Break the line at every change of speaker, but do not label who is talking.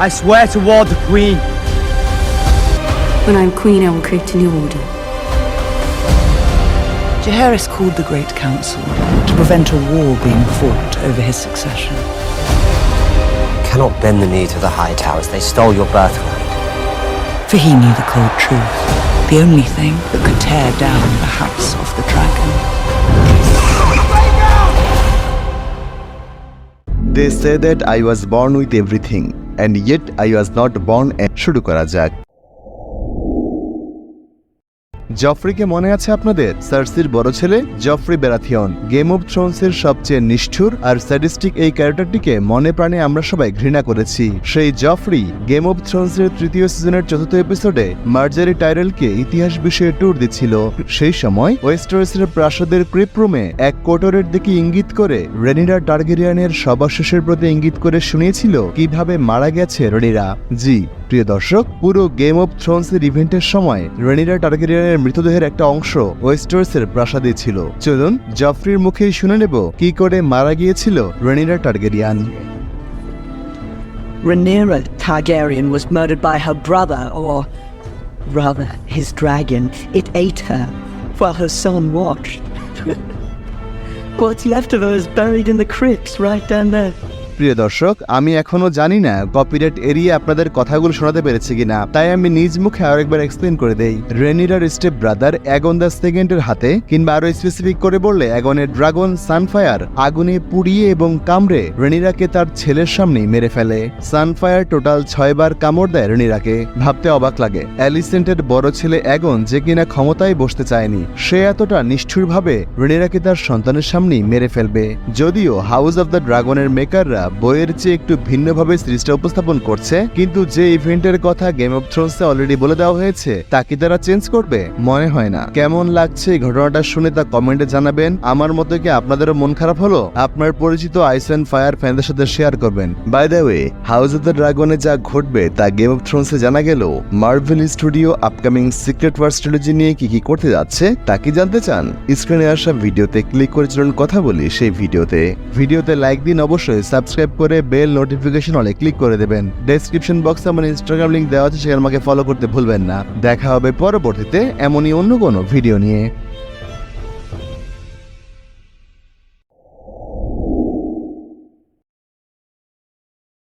I swear to ward the Queen.
When I'm queen, I will create a new order.
Jaehaerys called the Great Council to prevent a war being fought over his succession.
You cannot bend the knee to the high towers. They stole your birthright.
For he knew the cold truth, the only thing that could tear down the House of the Dragon.
They say that I was born with everything yet I was not born and শুরু করা যাক জফরিকে মনে আছে আপনাদের? সার্সির বড় ছেলে Joffrey Baratheon. Game of থ্রোনসের সবচেয়ে নিষ্ঠুর আর স্যাডিস্টিক এই ক্যারেক্টারটিকে মনে প্রাণে আমরা সবাই ঘৃণা করেছি। সেই জফরি গেম অফ থ্রোনসের তৃতীয় সিজনের চতুর্থ এপিসোডে মার্জারি টাইরেলকে ইতিহাস বিষয়ে ট্যুর দিচ্ছিল। সেই সময় ওয়েস্টার্সের প্রাসাদের ক্রিপ রুমে এক কোটরের দিকে ইঙ্গিত করে রেনিরা টার্গেরিয়ানের সবার শেষের প্রতি ইঙ্গিত করে শুনিয়েছিল, কীভাবে মারা গেছে রেনিরা? জি, প্রিয় দর্শক, পুরো গেম অফ থ্রোনসের ইভেন্টের সময় রেনিরা টার্গেরিয়ানের মৃতদেহের একটা অংশ ওয়েস্টার্সের প্রাসাদে ছিল চলুন জফরির মুখেই শুনে নেব কি করে মারা গিয়েছিল Rhaenyra Targaryen
Rhaenyra Targaryen was murdered by her brother, or rather, his dragon. It ate her while her son watched. What's left of her is buried in the crypts right down there.
প্রিয় দর্শক, আমি এখনও জানি না copyright area আপনাদের কথাগুলো শোনাতে পেরেছি কিনা, তাই আমি নিজ মুখে আরেকবার এক্সপ্লেন করে দেই। রেনিরার স্টেপ ব্রাদার অ্যাগন দ্য সেকেন্ডের হাতে, কিংবা আরও স্পেসিফিক করে বললে অ্যাগনের ড্রাগন সানফায়ার আগুনে পুড়িয়ে এবং কামড়ে রেনিরাকে তার ছেলের সামনেই মেরে ফেলে। সানফায়ার টোটাল ছয়বার কামড় দেয় রেনিরাকে ভাবতে অবাক লাগে। অ্যালিসেন্টের বড় ছেলে অ্যাগন যে কিনা ক্ষমতায় বসতে চায়নি, সে এতটা নিষ্ঠুরভাবে রেনিরাকে তার সন্তানের সামনেই মেরে ফেলবে। যদিও হাউস অব দ্য ড্রাগনের মেকাররা বইয়ের চেয়ে একটু ভিন্নভাবে সিরিজটা উপস্থাপন করছে, কিন্তু যে ইভেন্টের কথা গেম অফ থ্রোনসে অলরেডি বলে দেওয়া হয়েছে, তা কি তারা চেঞ্জ করবে? মনে হয় না। কেমন লাগছে এই ঘটনাটা শুনে তা কমেন্টে জানাবেন। আমার মতো কি আপনাদেরও মন খারাপ হলো? আপনার পরিচিত আইস অ্যান্ড ফায়ার ফ্যানদের সাথে শেয়ার করবেন। By the way House of the ড্রাগনে যা ঘটবে, তা গেম অফ থ্রোনসে জানা গেল। Marvel Studio upcoming secret war strategy নিয়ে কি কি করতে যাচ্ছে, তা কি জানতে চান? স্ক্রিনে আসা ভিডিওতে ক্লিক করে চলুন কথা বলি সেই ভিডিওতে। ভিডিওতে লাইক দিন অবশ্যই সাবস্ক্রাইব করে বেল নোটিফিকেশন অলে ক্লিক করে দেবেন। ডেসক্রিপশন বক্সে আমার ইনস্টাগ্রাম লিংক দেওয়া আছে, সেখানে আমাকে ফলো করতে ভুলবেন না। দেখা হবে পরবর্তীতে, এমনই অন্য কোনো ভিডিও নিয়ে।